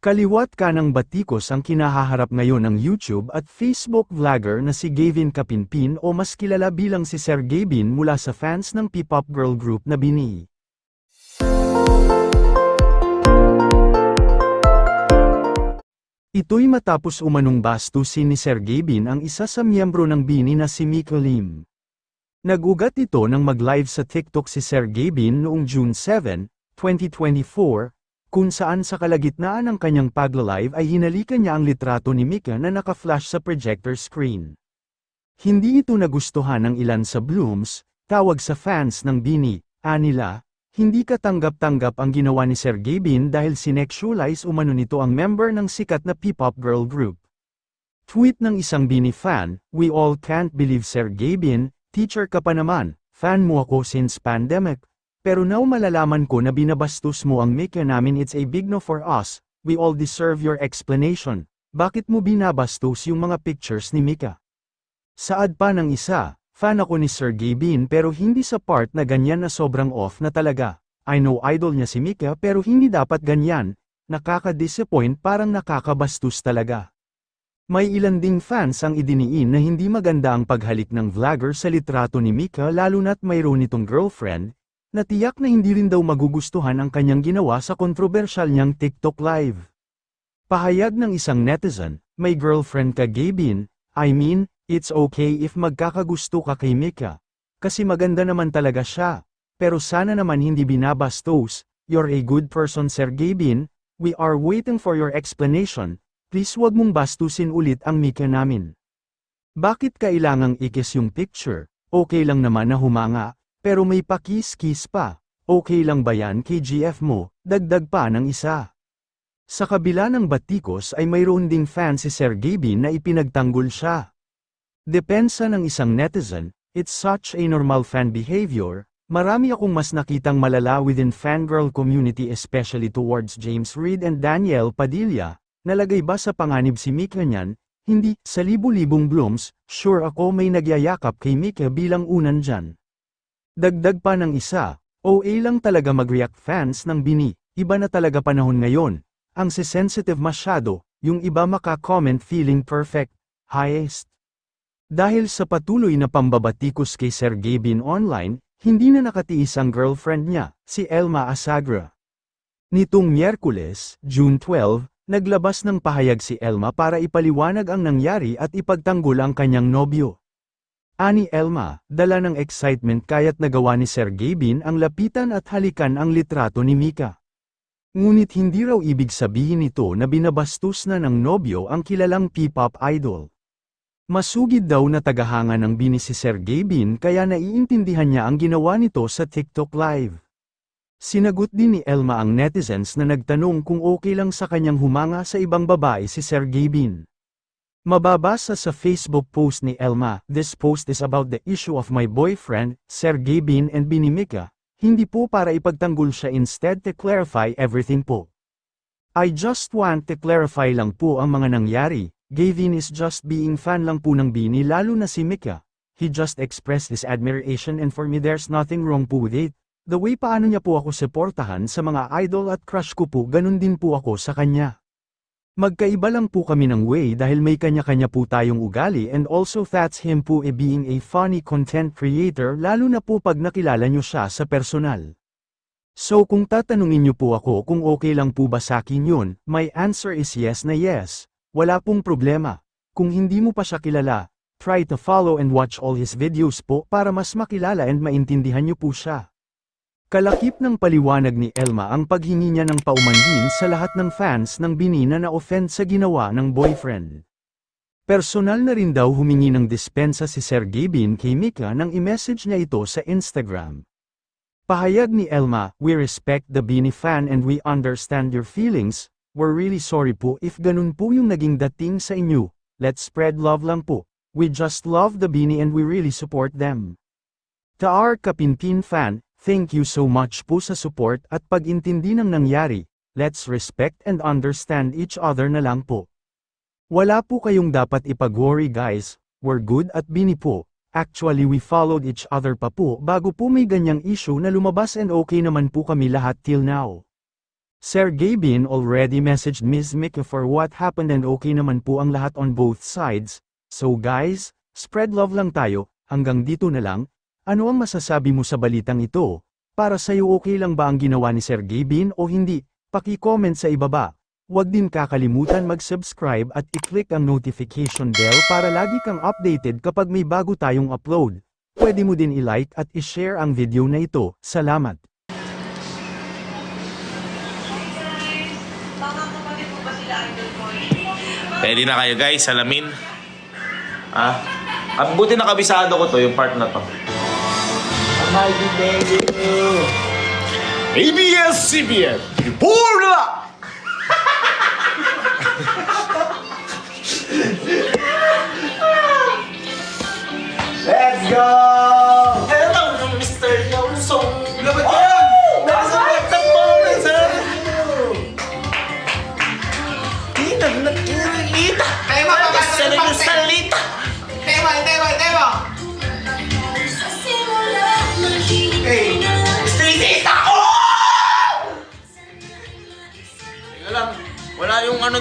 Kaliwat kanang batikos ang kinahaharap ngayon ng YouTube at Facebook vlogger na si Gavin Kapinpin o mas kilala bilang si Sir Gavin mula sa fans ng P-pop girl group na Bini. Ito'y matapos umanong bastusin ni Sir Gavin ang isa sa miyembro ng Bini na si Mika Lim. Nagugat ito nang mag-live sa TikTok si Sir Gavin noong June 7, 2024, kung saan sa kalagitnaan ng kanyang pagla-live ay hinalikan niya ang litrato ni Mika na naka-flash sa projector screen. Hindi ito nagustuhan ng ilan sa Blooms, tawag sa fans ng Bini, anila, hindi katanggap-tanggap ang ginawa ni Sir Gavin dahil sinexualize umano nito ang member ng sikat na P-pop girl group. Tweet ng isang Bini fan, We all can't believe Sir Gavin, teacher ka pa naman, fan mo ako since pandemic, pero now malalaman ko na binabastos mo ang Mika namin it's a big no for us, we all deserve your explanation, bakit mo binabastos yung mga pictures ni Mika? Saad pa ng isa, Fan ako ni Sir Gavin pero hindi sa part na ganyan na sobrang off na talaga. I know idol niya si Mika pero hindi dapat ganyan, nakaka-disappoint parang nakakabastos talaga. May ilan ding fans ang idiniin na hindi maganda ang paghalik ng vlogger sa litrato ni Mika lalo na't mayroon itong girlfriend, na tiyak na hindi rin daw magugustuhan ang kanyang ginawa sa kontrobersyal niyang TikTok live. Pahayag ng isang netizen, may girlfriend ka Gavin, I mean, It's okay if magkakagusto ka kay Mika. Kasi maganda naman talaga siya. Pero sana naman hindi binabastos, you're a good person Sir Gavin, we are waiting for your explanation, please wag mong bastusin ulit ang Mika namin. Bakit kailangang ikis yung picture? Okay lang naman na humanga, pero may pakis-kis pa. Okay lang ba yan kay GF mo, dagdag pa ng isa. Sa kabila ng batikos ay mayroon ding fan si Sir Gavin na ipinagtanggol siya. Depensa ng isang netizen, it's such a normal fan behavior, marami akong mas nakitang malala within fangirl community especially towards James Reid and Danielle Padilla, nalagay ba sa panganib si Mika niyan, hindi, sa libu-libong blooms, sure ako may nagyayakap kay Mika bilang unan dyan. Dagdag pa ng isa, OA lang talaga mag-react fans ng bini, iba na talaga panahon ngayon, ang sensitive masyado, yung iba maka-comment feeling perfect, highest. Dahil sa patuloy na pambabatikos kay Sir Gavin online, hindi na nakatiis ang girlfriend niya, si Elma Asagra. Nitong Miyerkules, June 12, naglabas ng pahayag si Elma para ipaliwanag ang nangyari at ipagtanggol ang kanyang nobyo. Ani Elma, dala ng excitement kaya't nagawa ni Sir Gavin ang lapitan at halikan ang litrato ni Mika. Ngunit hindi raw ibig sabihin nito na binabastos na ng nobyo ang kilalang P-pop idol. Masugid daw na tagahanga ng bini si Sir Gavin kaya naiintindihan niya ang ginawa nito sa TikTok Live. Sinagot din ni Elma ang netizens na nagtanong kung okay lang sa kanyang humanga sa ibang babae si Sir Gavin. Mababasa sa Facebook post ni Elma, This post is about the issue of my boyfriend, Sir Gavin and Binimika, hindi po para ipagtanggol siya instead to clarify everything po. I just want to clarify lang po ang mga nangyari, Gavin is just being fan lang po ng Bini lalo na si Mika. He just expressed his admiration and for me there's nothing wrong po with it. The way paano niya po ako suportahan sa mga idol at crush ko po ganun din po ako sa kanya. Magkaiba lang po kami ng way dahil may kanya-kanya po tayong ugali and also that's him po e being a funny content creator lalo na po pag nakilala nyo siya sa personal. So kung tatanungin niyo po ako kung okay lang po ba sa akin yun, my answer is yes na yes. Wala pong problema. Kung hindi mo pa siya kilala, try to follow and watch all his videos po para mas makilala and maintindihan niyo po siya. Kalakip ng paliwanag ni Elma ang paghingi niya ng paumanhin sa lahat ng fans ng binina na offend sa ginawa ng boyfriend. Personal na rin daw humingi ng dispensa si Sir Gavin kay Mika nang i-message niya ito sa Instagram. Pahayag ni Elma, We respect the Bini fan and we understand your feelings, We're really sorry po if ganun po yung naging dating sa inyo, let's spread love lang po. We just love the Bini and we really support them. To our Kapinpin fan, thank you so much po sa support at pag-intindi ng nangyari, let's respect and understand each other na lang po. Wala po kayong dapat ipag-worry guys, we're good at Bini po. Actually we followed each other pa po bago po may ganyang issue na lumabas and okay naman po kami lahat till now. Sergey Bin already messaged Ms. Mika for what happened and okay naman po ang lahat on both sides. So guys, spread love lang tayo, hanggang dito na lang. Ano ang masasabi mo sa balitang ito? Para sa'yo okay lang ba ang ginawa ni Sergey Bin o hindi? Paki-comment sa ibaba. Huwag din kakalimutan mag-subscribe at i-click ang notification bell para lagi kang updated kapag may bago tayong upload. Pwede mo din i-like at i-share ang video na ito. Salamat! Ready na kayo guys, salamin. Ah, ang buti nakabisado ko to, yung part na to. ABS-CBN, Pura! Let's go!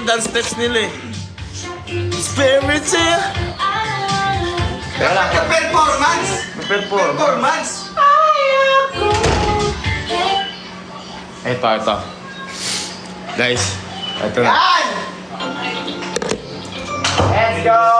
Dance steps nila eh. Spirits eh! Teka lang, Performance! perform. Performance! Ito, ito. Guys, ito na. Yan! Let's go!